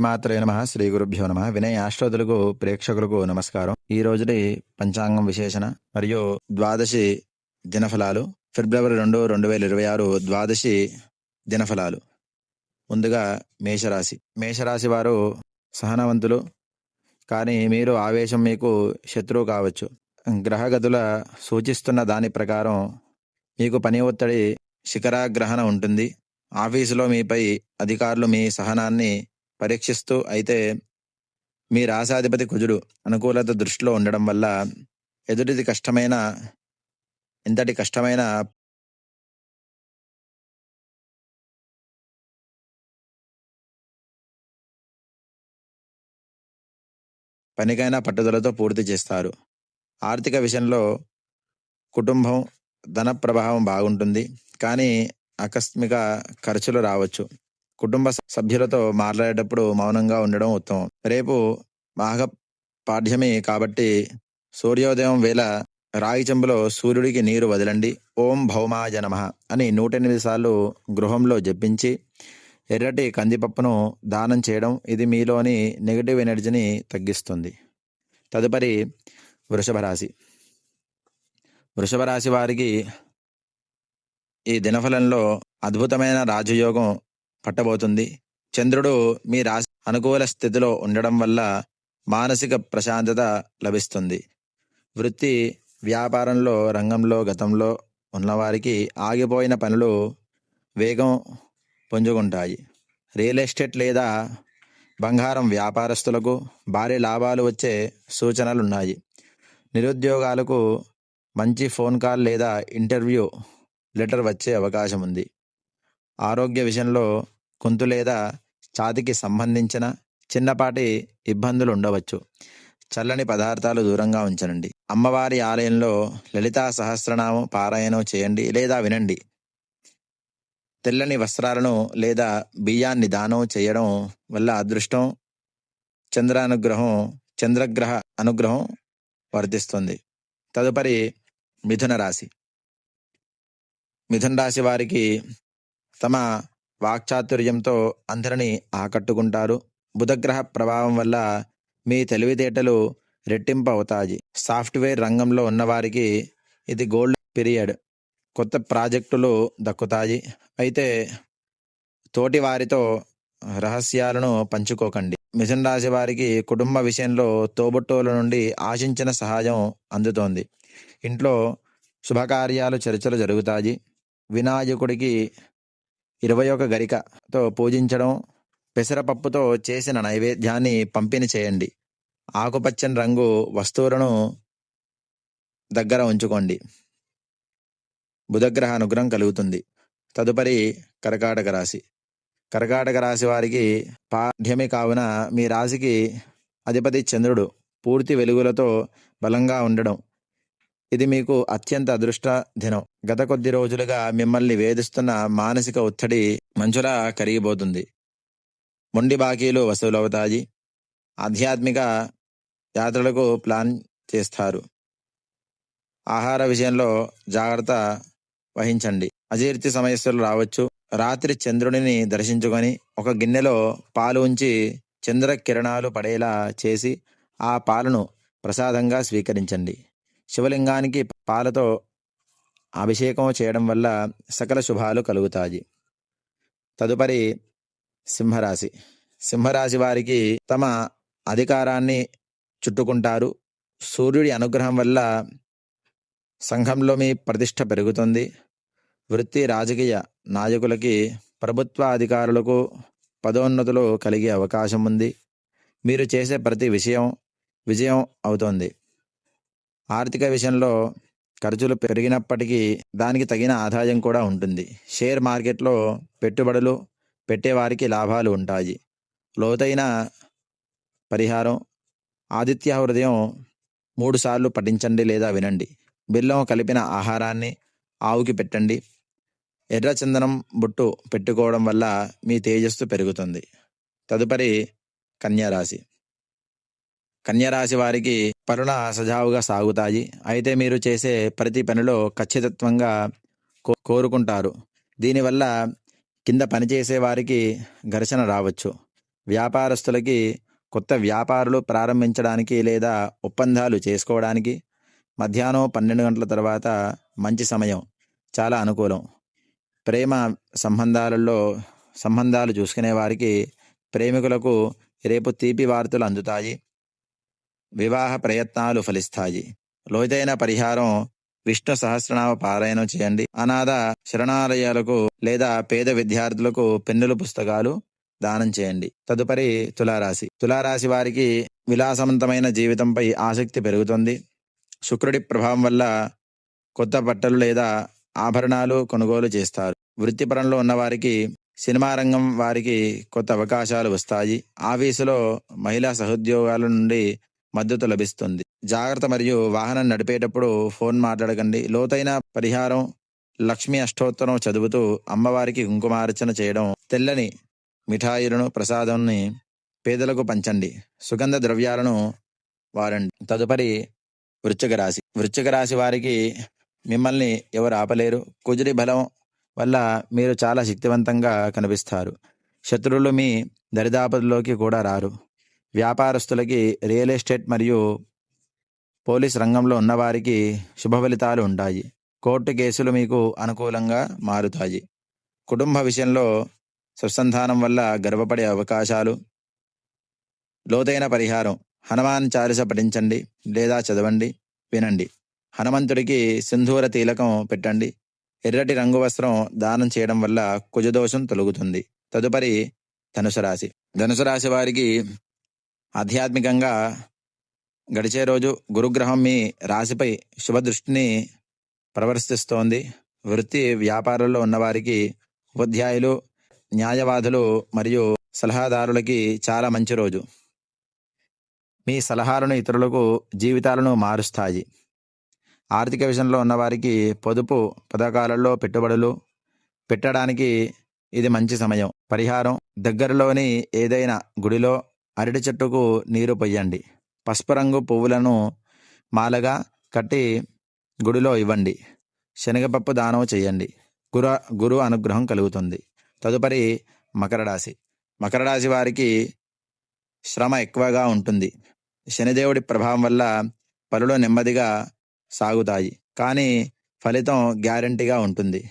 మాత్రే నమ శ్రీ గురుభ్యో నమ. వినయ ఆశ్రోతులకు ప్రేక్షకులకు నమస్కారం. ఈ రోజుది పంచాంగం విశేషణ మరియు ద్వాదశి దినఫలాలు. ఫిబ్రవరి రెండు రెండు వేల ఇరవై ఆరు ద్వాదశి దినఫలాలు. ముందుగా మేషరాశి. మేషరాశి వారు సహనవంతులు. కానీ మీరు ఆవేశం మీకు శత్రువు కావచ్చు. గ్రహగతుల సూచిస్తున్న దాని ప్రకారం మీకు పని ఒత్తిడి శిఖరాగ్రహణ ఉంటుంది. ఆఫీసులో మీపై అధికారులు మీ సహనాన్ని పరీక్షిస్తూ అయితే మీ రాసాధిపతి కుజుడు అనుకూలత దృష్టిలో ఉండడం వల్ల ఎదుటిది కష్టమైన ఇంతటి కష్టమైన పనికైనా పట్టుదలతో పూర్తి చేస్తారు. ఆర్థిక విషయంలో కుటుంబం ధన ప్రభావం బాగుంటుంది. కానీ ఆకస్మిక ఖర్చులు రావచ్చు. కుటుంబ సభ్యులతో మాట్లాడేటప్పుడు మౌనంగా ఉండడం ఉత్తమం. రేపు మాఘ పాఠ్యమి కాబట్టి సూర్యోదయం వేళ రాగి చెంబులో సూర్యుడికి నీరు వదలండి. ఓం భౌమాయ నమ అని నూట ఎనిమిది సార్లు గృహంలో జపించి ఎర్రటి కందిపప్పును దానం చేయడం ఇది మీలోని నెగిటివ్ ఎనర్జీని తగ్గిస్తుంది. తదుపరి వృషభ రాశి. వృషభ రాశి వారికి ఈ దినఫలంలో అద్భుతమైన రాజయోగం పట్టబోతుంది. చంద్రుడు మీ రాశి అనుకూల స్థితిలో ఉండడం వల్ల మానసిక ప్రశాంతత లభిస్తుంది. వృత్తి వ్యాపారంలో రంగంలో గతంలో ఉన్నవారికి ఆగిపోయిన పనులు వేగం పుంజుకుంటాయి. రియల్ ఎస్టేట్ లేదా బంగారం వ్యాపారస్తులకు భారీ లాభాలు వచ్చే సూచనలు ఉన్నాయి నిరుద్యోగాలకు మంచి ఫోన్ కాల్ లేదా ఇంటర్వ్యూ లెటర్ వచ్చే అవకాశం ఉంది ఆరోగ్య విషయంలో గొంతు లేదా ఛాతికి సంబంధించిన చిన్నపాటి ఇబ్బందులు ఉండవచ్చు. చల్లని పదార్థాలు దూరంగా ఉంచనండి అమ్మవారి ఆలయంలో లలితా సహస్రనామం పారాయణం చేయండి లేదా వినండి. తెల్లని వస్త్రాలను లేదా బియ్యాన్ని దానం చేయడం వల్ల అదృష్టం చంద్రానుగ్రహం చంద్రగ్రహ అనుగ్రహం వర్ధిస్తుంది. తదుపరి మిథున రాశి. మిథున రాశి వారికి తమ వాక్చాతుర్యంతో అందరినీ ఆకట్టుకుంటారు. బుధగ్రహ ప్రభావం వల్ల మీ తెలివితేటలు రెట్టింపు అవుతాయి సాఫ్ట్వేర్ రంగంలో ఉన్నవారికి ఇది గోల్డ్ పీరియడ్ కొత్త ప్రాజెక్టులు దక్కుతాయి. అయితే తోటి వారితో రహస్యాలను పంచుకోకండి. మిథున రాశి వారికి కుటుంబ విషయంలో తోబుట్టువుల నుండి ఆశించిన సహాయం అందుతోంది. ఇంట్లో శుభకార్యాలు చర్చలు జరుగుతాయి. వినాయకుడికి ఇరవై ఒక గరికతో పూజించడం పెసరపప్పుతో చేసిన నైవేద్యాన్ని పంపిణీ చేయండి. ఆకుపచ్చని రంగు వస్తువులను దగ్గర ఉంచుకోండి. బుధగ్రహ అనుగ్రహం కలుగుతుంది. తదుపరి కర్కాటక రాశి. కర్కాటక రాశి వారికి పాఠ్యమి కావున మీ రాశికి అధిపతి చంద్రుడు. పూర్తి వెలుగులతో బలంగా ఉండడం. ఇది మీకు అత్యంత అదృష్ట దినం గత కొద్ది రోజులుగా మిమ్మల్ని వేధిస్తున్న మానసిక ఒత్తిడి మంచులా కరిగిపోతుంది. మొండి బాకీలు వసూలవుతాయి. ఆధ్యాత్మిక యాత్రలకు ప్లాన్ చేస్తారు. ఆహార విషయంలో జాగ్రత్త వహించండి. అజీర్తి సమస్యలు రావచ్చు. రాత్రి చంద్రుడిని దర్శించుకొని ఒక గిన్నెలో పాలు ఉంచి చంద్ర కిరణాలు పడేలా చేసి ఆ పాలను ప్రసాదంగా స్వీకరించండి. శివలింగానికి పాలతో అభిషేకం చేయడం వల్ల సకల శుభాలు కలుగుతాయి. తదుపరి సింహరాశి. సింహరాశి వారికి తమ అధికారాన్ని చుట్టుకుంటారు. సూర్యుడి అనుగ్రహం వల్ల సంఘంలో మీ ప్రతిష్ట పెరుగుతుంది. వృత్తి రాజకీయ నాయకులకి ప్రభుత్వ అధికారులకు పదోన్నతులు కలిగే అవకాశం ఉంది. మీరు చేసే ప్రతి విషయం విజయం అవుతుంది. ఆర్థిక విషయంలో ఖర్చులు పెరిగినప్పటికీ దానికి తగిన ఆదాయం కూడా ఉంటుంది. షేర్ మార్కెట్లో పెట్టుబడులు పెట్టేవారికి లాభాలు ఉంటాయి. లోతైన పరిహారం ఆదిత్య హృదయం మూడుసార్లు పఠించండి లేదా వినండి. బెల్లం కలిపిన ఆహారాన్ని ఆవుకి పెట్టండి. ఎర్ర చందనం బొట్టు పెట్టుకోవడం వల్ల మీ తేజస్సు పెరుగుతుంది. తదుపరి కన్యారాశి. కన్యరాశి వారికి పనుల సజావుగా సాగుతాయి. అయితే మీరు చేసే ప్రతి పనిలో ఖచ్చితత్వంగా కో- కోరుకుంటారు. దీనివల్ల కింద పనిచేసే వారికి ఘర్షణ రావచ్చు. వ్యాపారస్తులకి కొత్త వ్యాపారులు ప్రారంభించడానికి లేదా ఒప్పందాలు చేసుకోవడానికి మధ్యాహ్నం పన్నెండు గంటల తర్వాత మంచి సమయం. చాలా అనుకూలం. ప్రేమ సంబంధాలలో సంబంధాలు చూసుకునే వారికి ప్రేమికులకు రేపు తీపి వార్తలు అందుతాయి. వివాహ ప్రయత్నాలు ఫలిస్తాయి. లోతైన పరిహారం విష్ణు సహస్రనామ పారాయణం చేయండి. అనాథ శరణాలయాలకు లేదా పేద విద్యార్థులకు పెన్నులు పుస్తకాలు దానం చేయండి. తదుపరి తులారాశి. తులారాశి వారికి విలాసవంతమైన జీవితంపై ఆసక్తి పెరుగుతుంది. శుక్రుడి ప్రభావం వల్ల కొత్త బట్టలు లేదా ఆభరణాలు కొనుగోలు చేస్తారు. వృత్తిపరంలో ఉన్నవారికి సినిమా రంగం వారికి కొత్త అవకాశాలు వస్తాయి. ఆఫీసులో మహిళా సహోద్యోగాల నుండి మద్దతు లభిస్తుంది. జాగ్రత్త మరియు వాహనం నడిపేటప్పుడు ఫోన్ మాట్లాడకండి. లోతైన పరిహారం లక్ష్మీ అష్టోత్తరం చదువుతూ అమ్మవారికి కుంకుమార్చన చేయడం తెల్లని మిఠాయిలను ప్రసాదాన్ని పేదలకు పంచండి. సుగంధ ద్రవ్యాలను వారండి తదుపరి వృశ్చిక రాశి. వృశ్చిక రాశి వారికి మిమ్మల్ని ఎవరు ఆపలేరు. కుజుడి బలం వల్ల మీరు చాలా శక్తివంతంగా కనిపిస్తారు. శత్రువులు మీ దరిదాపతిలోకి కూడా రారు. వ్యాపారస్తులకి రియల్ ఎస్టేట్ మరియు పోలీస్ రంగంలో ఉన్నవారికి శుభ ఫలితాలు ఉంటాయి. కోర్టు కేసులు మీకు అనుకూలంగా మారుతాయి. కుటుంబ విషయంలో సుసంధానం వల్ల గర్వపడే అవకాశాలు లోతైన పరిహారం హనుమాన్ చాలీస పఠించండి లేదా చదవండి వినండి. హనుమంతుడికి సింధూర తీలకం పెట్టండి. ఎర్రటి రంగు వస్త్రం దానం చేయడం వల్ల కుజదోషం తొలగుతుంది. తదుపరి ధనుసు రాశి. ధనుసు రాశి వారికి ఆధ్యాత్మికంగా గడిచే రోజు గురుగ్రహం మీ రాశిపై శుభదృష్టిని ప్రవర్తిస్తోంది. వృత్తి వ్యాపారంలో ఉన్నవారికి ఉపాధ్యాయులు న్యాయవాదులు మరియు సలహాదారులకి చాలా మంచి రోజు. మీ సలహాలను ఇతరులకు జీవితాలను మారుస్తాయి. ఆర్థిక విషయంలో ఉన్నవారికి పొదుపు పథకాలలో పెట్టుబడులు పెట్టడానికి ఇది మంచి సమయం. పరిహారం దగ్గరలోని ఏదైనా గుడిలో అరటి చెట్టుకు నీరు పొయ్యండి. పసుపు రంగు పువ్వులను మాలగా కట్టి గుడిలో ఇవ్వండి. శనగపప్పు దానం చేయండి. గురు గురు అనుగ్రహం కలుగుతుంది. తదుపరి మకర రాశి. మకర రాశి వారికి శ్రమ ఎక్కువగా ఉంటుంది. శనిదేవుడి ప్రభావం వల్ల పనులు నెమ్మదిగా సాగుతాయి. కానీ ఫలితం గ్యారంటీగా ఉంటుంది.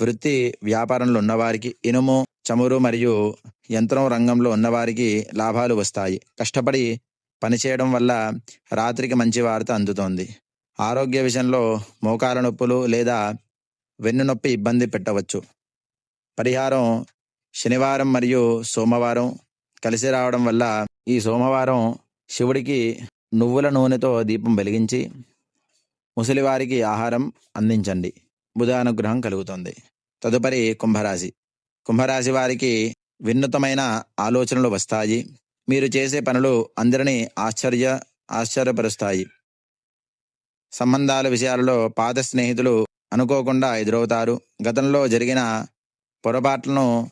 వృత్తి వ్యాపారంలో ఉన్నవారికి ఇనుము చమురు మరియు యంత్రం రంగంలో ఉన్నవారికి లాభాలు వస్తాయి. కష్టపడి పనిచేయడం వల్ల రాత్రికి మంచి వార్త అందుతోంది. ఆరోగ్య విషయంలో మోకాల నొప్పులు లేదా వెన్ను నొప్పి ఇబ్బంది పెట్టవచ్చు. పరిహారం శనివారం మరియు సోమవారం కలిసి రావడం వల్ల ఈ సోమవారం శివుడికి నువ్వుల నూనెతో దీపం వెలిగించి ముసలివారికి ఆహారం అందించండి. బుధానుగ్రహం కలుగుతుంది. తదుపరి కుంభరాశి. కుంభరాశి వారికి వినూతమైన ఆలోచనలు వస్తాయి. మీరు చేసే పనులు అందరినీ ఆశ్చర్య ఆశ్చర్యపరుస్తాయి. సంబంధాల విషయాలలో పాత స్నేహితులు అనుకోకుండా ఎదురవుతారు. గతంలో జరిగిన పొరపాట్లను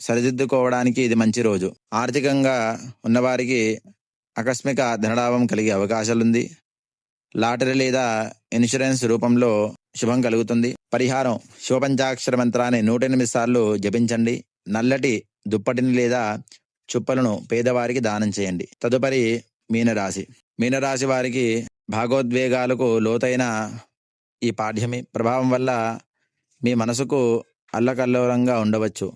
సరిదిద్దుకోవడానికి ఇది మంచి రోజు. ఆర్థికంగా ఉన్నవారికి ఆకస్మిక ధనలాభం కలిగే అవకాశాలుంది. లాటరీ లేదా ఇన్సూరెన్స్ రూపంలో శుభం కలుగుతుంది. పరిహారం శివపంచాక్షర మంత్రాన్ని నూట ఎనిమిది సార్లు జపించండి. నల్లటి దుప్పటిని లేదా చుప్పలను పేదవారికి దానం చేయండి. తదుపరి మీనరాశి. మీనరాశి వారికి భాగోద్వేగాలకు లోతైన ఈ పాఠ్యమి. ప్రభావం వల్ల మీ మనసుకు అల్లకల్లోలంగా ఉండవచ్చు.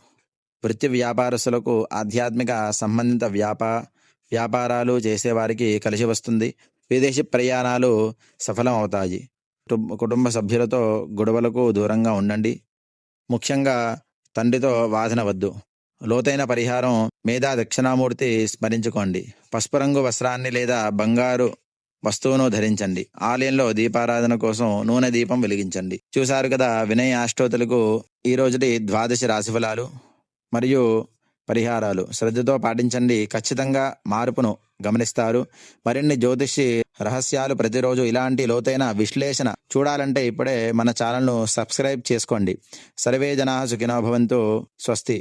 వృత్తి వ్యాపారస్తులకు ఆధ్యాత్మిక సంబంధిత వ్యాపా వ్యాపారాలు చేసేవారికి కలిసి వస్తుంది. విదేశీ ప్రయాణాలు సఫలం అవుతాయి కుటుంబ- కుటుంబ సభ్యులతో గొడవలకు దూరంగా ఉండండి. ముఖ్యంగా తండ్రితో వాదన వద్దు. లోతైన పరిహారం మేధా దక్షిణామూర్తి స్మరించుకోండి. పసుపు రంగు వస్త్రాన్ని లేదా బంగారు వస్తువును ధరించండి. ఆలయంలో దీపారాధన కోసం నూనె దీపం వెలిగించండి. చూశారు కదా వినయ అష్టోతులకు ఈ రోజుటి ద్వాదశి రాశిఫలాలు మరియు పరిహారాలు. శ్రద్ధతో పాటించండి. ఖచ్చితంగా మార్పును గమనిస్తారు. మరిన్ని జ్యోతిషి రహస్యాలు ప్రతిరోజు ఇలాంటి లోతైన విశ్లేషణ చూడాలంటే ఇప్పుడే మన ఛానల్ను సబ్స్క్రైబ్ చేసుకోండి. సర్వే జనా సుఖినో భవంతు స్వస్తి.